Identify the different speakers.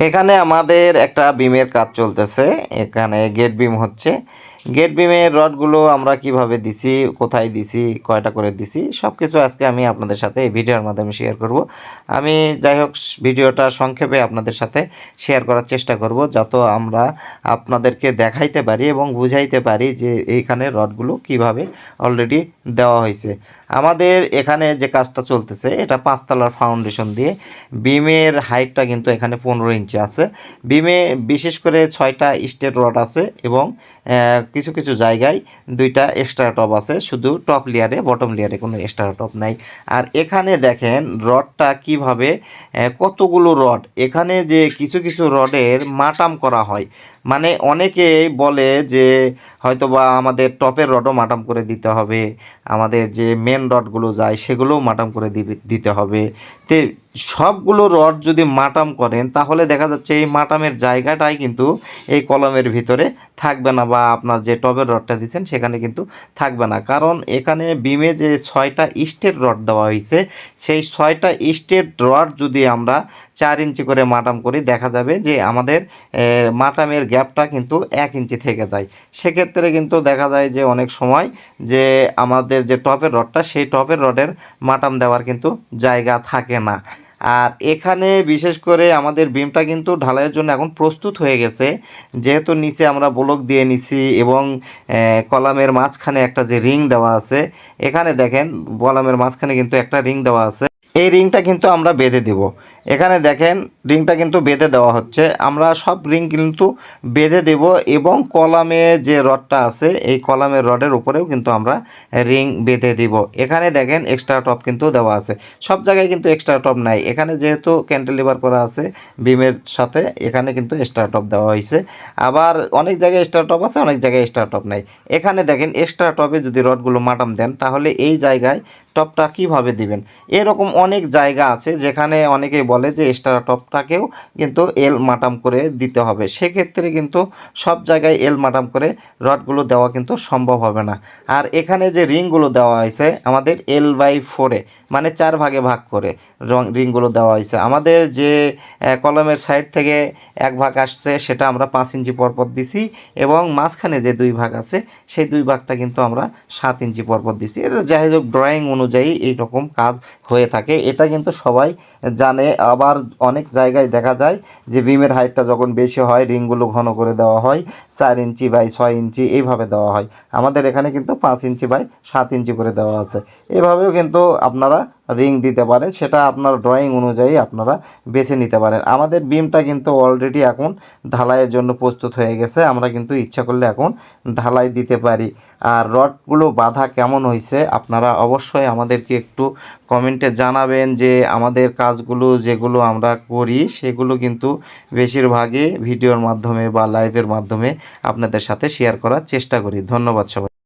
Speaker 1: এখানে আমাদের একটা বিমের কাজ চলতেছে। এখানে গেট বিম হচ্ছে। গেট বিমের রডগুলো আমরা কীভাবে দিছি, কোথায় দিছি, কয়টা করে দিছি সব কিছু আজকে আমি আপনাদের সাথে এই ভিডিওর মাধ্যমে শেয়ার করব। আমি যাই হোক, ভিডিওটা সংক্ষেপে আপনাদের সাথে শেয়ার করার চেষ্টা করব, যাতে আমরা আপনাদেরকে দেখাইতে পারি এবং বুঝাইতে পারি যে এইখানে রডগুলো কীভাবে অলরেডি দেওয়া হয়েছে। আমাদের এখানে যে কাজটা চলতেছে, এটা পাঁচতলার ফাউন্ডেশন দিয়ে। বিমের হাইটটা কিন্তু এখানে পনেরো ইঞ্চি আছে। বিমে বিশেষ করে ছয়টা স্টেট রড আছে এবং কিছু কিছু জায়গায় দুইটা এক্সট্রা টপ আছে, শুধু টপ লেয়ারে বটম লেয়ারে কোনো এক্সট্রা টপ নাই। আর এখানে দেখেন রডটা কীভাবে কতগুলো রড। এখানে যে কিছু কিছু রডের মাটাম করা হয়। মানে অনেকে বলে যে হয়তোবা আমাদের টপের রডও মাটাম করে দিতে হবে, আমাদের যে মেন রডগুলো যায় সেগুলোও মাটাম করে দিতে হবে। তে সবগুলো রড যদি মাটাম করেন, তাহলে দেখা যাচ্ছে এই মাটামের জায়গাটাই কিন্তু এই কলমের ভিতরে থাকবে না বা আপনার যে টবের রডটা দিচ্ছেন সেখানে কিন্তু থাকবে না। কারণ এখানে বিমে যে ছয়টা স্টেট রড দেওয়া হয়েছে, সেই ছয়টা স্টেট রড যদি আমরা চার ইঞ্চি করে মাটাম করি, দেখা যাবে যে আমাদের মাটামের গ্যাপটা কিন্তু এক ইঞ্চি থেকে যায়। সেক্ষেত্রে কিন্তু দেখা যায় যে অনেক সময় যে আমাদের যে টপের রডটা, সেই টপের রডের মাটাম দেওয়ার কিন্তু জায়গা থাকে না। আর এখানে বিশেষ করে আমাদের বিমটা কিন্তু ঢালাইয়ের জন্য এখন প্রস্তুত হয়ে গেছে। যেহেতু নিচে আমরা ব্লক দিয়ে নিছি এবং কলামের মাঝখানে একটা যে রিং দেওয়া আছে, এখানে দেখেন, কলামের মাঝখানে কিন্তু একটা রিং দেওয়া আছে। এই রিংটা কিন্তু আমরা বেঁধে দেব। এখানে দেখেন রিংটা কিন্তু বেঁধে দেওয়া হচ্ছে। আমরা সব রিং কিন্তু বেঁধে দেব এবং কলামে যে রডটা আছে, এই কলামের রডের উপরেও কিন্তু আমরা রিং বেঁধে দিব। এখানে দেখেন এক্সট্রা টপ কিন্তু দেওয়া আছে। সব জায়গায় কিন্তু এক্সট্রা টপ নাই। এখানে যেহেতু ক্যান্টিলিভার করা আছে বিমের সাথে, এখানে কিন্তু এক্সট্রা টপ দেওয়া হয়েছে। আবার অনেক জায়গায় এক্সট্রা টপ আছে, অনেক জায়গায় এক্সট্রা টপ নাই। এখানে দেখেন এক্সট্রা টপে যদি রডগুলো মাটাম দেন, তাহলে এই জায়গায় টপটা কীভাবে দিবেন? এরকম অনেক জায়গা আছে যেখানে অনেকেই বলে যে এক্সট্রা টপটাকেও কিন্তু এল মাটাম করে দিতে হবে। সেক্ষেত্রে কিন্তু সব জায়গায় এল মাটাম করে রডগুলো দেওয়া কিন্তু সম্ভব হবে না। আর এখানে যে রিংগুলো দেওয়া হয়েছে, আমাদের এল বাই ফোরে মানে চার ভাগে ভাগ করে রিংগুলো দেওয়া হয়েছে। আমাদের যে কলমের সাইড থেকে এক ভাগ আসছে, সেটা আমরা পাঁচ ইঞ্চি পরপর দিছি এবং মাঝখানে যে দুই ভাগ আছে, সেই দুই ভাগটা কিন্তু আমরা সাত ইঞ্চি পরপর দিছি। এটা যাই হোক ড্রয়িং অনুযায়ী এই রকম কাজ হয়ে থাকে। এটা কিন্তু সবাই জানে আবার অনেক জায়গায় দেখা যায় যে বিমের হাইটটা যখন বেশি হয়, রিংগুলো ঘন করে দেওয়া হয়, চার ইঞ্চি বাই ছয় ইঞ্চি এইভাবে দেওয়া হয়। আমাদের এখানে কিন্তু পাঁচ ইঞ্চি বাই সাত ইঞ্চি করে দেওয়া আছে। এভাবেও কিন্তু আপনারা রিং দিতে পারেন, সেটা আপনার ড্রয়িং অনুযায়ী আপনারা বেছে নিতে পারেন। আমাদের বিমটা কিন্তু অলরেডি এখন ঢালাইয়ের জন্য প্রস্তুত হয়ে গেছে, আমরা কিন্তু ইচ্ছা করলে এখন ঢালাই দিতে পারি। আর রডগুলো বাঁধা কেমন হয়েছে আপনারা অবশ্যই আমাদেরকে একটু কমেন্টে জানাবেন যে আমাদের কাজগুলো যেগুলো আমরা করি, সেগুলো কিন্তু বেশিরভাগই ভিডিওর মাধ্যমে বা লাইভের মাধ্যমে আপনাদের সাথে শেয়ার করার চেষ্টা করি। ধন্যবাদ সবাই।